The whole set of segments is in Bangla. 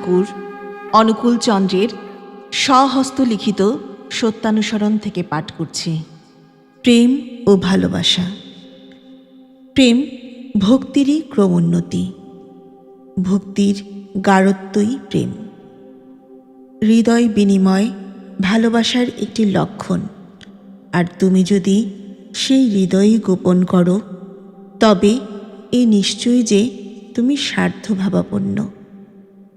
ঠাকুর, অনুকূল চন্দ্রের স্বহস্তলিখিত সত্যানুসরণ থেকে পাঠ করছি। প্রেম ও ভালোবাসা। প্রেম ভক্তিরই ক্রমোন্নতি। ভক্তির গাঢ়ত্বই প্রেম। হৃদয় বিনিময় ভালোবাসার একটি লক্ষণ। আর তুমি যদি সেই হৃদয়ই গোপন করো, তবে এ নিশ্চয়ই যে তুমি স্বার্থভাবাপন্ন।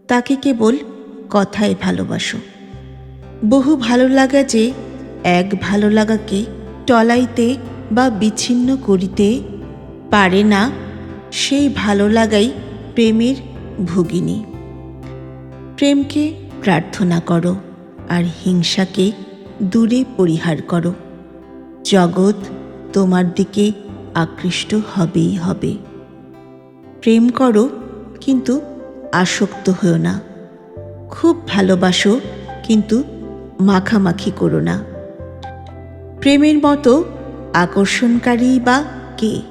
তাকে কেবল কথায় ভালোবাসো। বহু ভালো লাগা যে এক ভালো লাগাকে টলাইতে বা বিচ্ছিন্ন করিতে পারে না, সেই ভালো লাগাই প্রেমের ভগিনী। প্রেমকে প্রার্থনা করো আর হিংসাকে দূরে পরিহার করো। জগৎ তোমার দিকে আকৃষ্ট হবেই হবে। প্রেম করো, কিন্তু আসক্ত হও না। খুব ভালোবাসো, কিন্তু মাখামাখি করো না। প্রেমের মতো আকর্ষণকারী বা কে?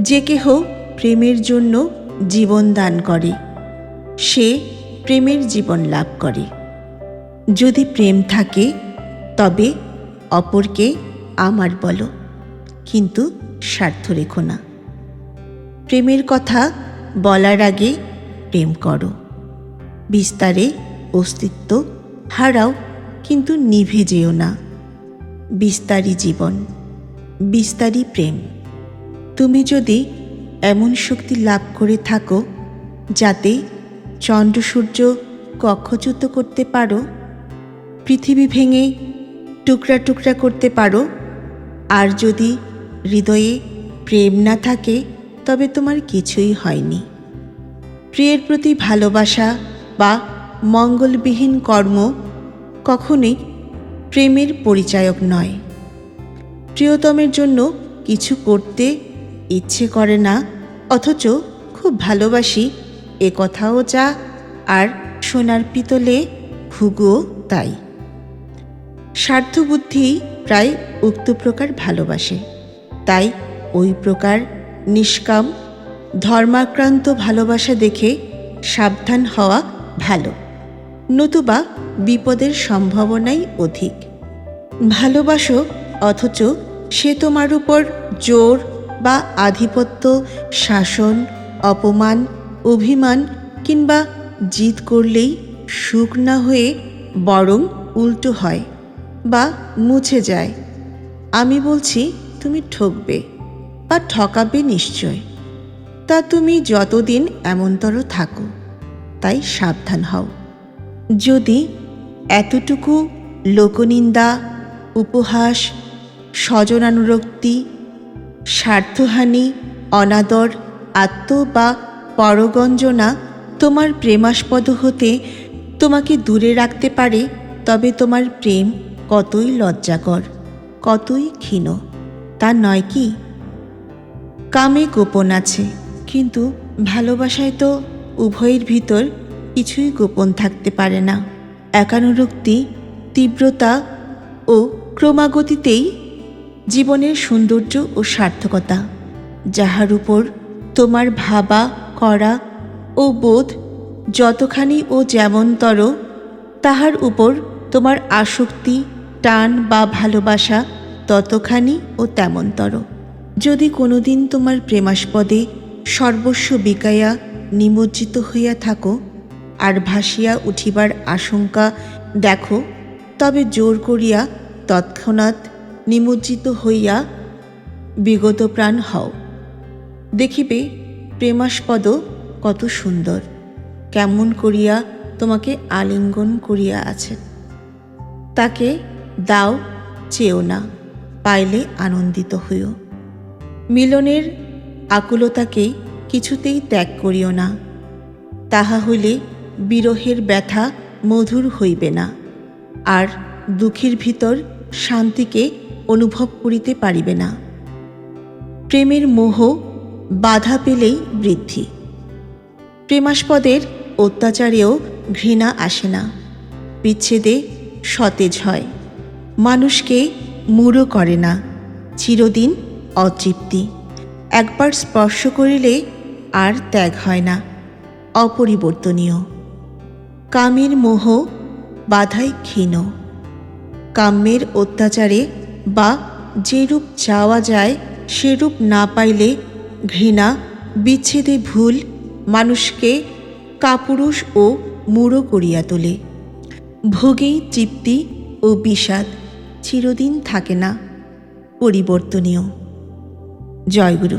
যে কেহ প্রেমের জন্য জীবন দান করে, সে প্রেমের জীবন লাভ করে। যদি প্রেম থাকে, তবে অপরকে আমার বলো, কিন্তু স্বার্থ রেখো না। প্রেমের কথা বলার আগে প্রেম করো। বিস্তারে অস্তিত্ব হারাও, কিন্তু নিভে যেও না। বিস্তারী জীবন, বিস্তারী প্রেম। তুমি যদি এমন শক্তি লাভ করে থাকো, যাতে চন্দ্র সূর্য কক্ষচ্যুত করতে পারো, পৃথিবী ভেঙে টুকরা টুকরা করতে পারো, আর যদি হৃদয়ে প্রেম না থাকে তবে তোমার কিছুই হয়নি। প্রিয়ের প্রতি ভালোবাসা বা মঙ্গলবিহীন কর্ম কখনোই প্রেমের পরিচায়ক নয়। প্রিয়তমের জন্য কিছু করতে ইচ্ছে করে না, অথচ খুব ভালোবাসি এ কথাও যা, আর সোনার পিতলে ভুগুও তাই। স্বার্থবুদ্ধি প্রায় উক্ত প্রকার ভালোবাসে, তাই ওই প্রকার নিষ্কাম, ধর্মাক্রান্ত ভালোবাসা দেখে সাবধান হওয়া ভালো। নতুবা বিপদের সম্ভাবনাই অধিক। ভালোবাসো অথচ সে তোমার উপর জোর বা আধিপত্য, শাসন, অপমান, অভিমান কিংবা জিদ করলেই সুখ না হয়ে বরং উল্টো হয় বা মুছে যায়। আমি বলছি, তুমি ঠকবে। বা ঠকাবে নিশ্চয়। তা তুমি যতদিন এমনতর থাকো, তাই সাবধান হও। যদি এতটুকু লোকনিন্দা, উপহাস, স্বজনানুরক্তি, স্বার্থহানি, অনাদর, আত্ম বা পরগঞ্জনা তোমার প্রেমাস্পদ হতে তোমাকে দূরে রাখতে পারে, তবে তোমার প্রেম কতই লজ্জাকর, কতই ক্ষীণ। তা নয় কি? কামে গোপন আছে। কিন্তু ভালোবাসায় তো উভয়ের ভিতর কিছুই গোপন থাকতে পারে না। একানুরক্তি, তীব্রতা ও ক্রমাগতিতেই জীবনের সৌন্দর্য ও সার্থকতা, যাহার উপর তোমার ভাবা, করা ও বোধ যতখানি ও যেমনতর, তাহার উপর তোমার আসক্তি, টান বা ভালোবাসা ততখানি ও তেমনতর। যদি কোনোদিন তোমার প্রেমাস্পদে সর্বস্ব বিকাইয়া নিমজ্জিত হইয়া থাকো আর ভাসিয়া উঠিবার আশঙ্কা দেখো, তবে জোর করিয়া তৎক্ষণাৎ নিমজ্জিত হইয়া বিগত প্রাণ হও। দেখিবে প্রেমাস্পদ কত সুন্দর, কেমন করিয়া তোমাকে আলিঙ্গন করিয়া আছে। তাকে দাও, চেও না, পাইলে আনন্দিত হইও। মিলনের আকুলতাকে কিছুতেই ত্যাগ করিও না। তাহা হইলে বিরহের ব্যথা মধুর হইবে না, আর দুঃখের ভিতর শান্তিকে অনুভব করিতে পারিবে না। প্রেমের মোহ বাধা পেলেই বৃদ্ধি। প্রেমাস্পদের অত্যাচারেও ঘৃণা আসে না, বিচ্ছেদে সতেজ হয়, মানুষকে মূঢ় করে না, চিরদিন অতৃপ্তি। একবার স্পর্শ করিলে আর ত্যাগ হয় না, অপরিবর্তনীয়। কামের মোহ বাধাই ক্ষীণ। কাম্যের অত্যাচারে বা যেরূপ চাওয়া যায়, সেরূপ না পাইলে ঘৃণা, বিচ্ছেদে ভুল মানুষকে কাপুরুষ ও মূঢ় করিয়া তোলে। ভোগেই তৃপ্তি ও বিষাদ চিরদিন থাকে না, পরিবর্তনীয়। জয়গুরু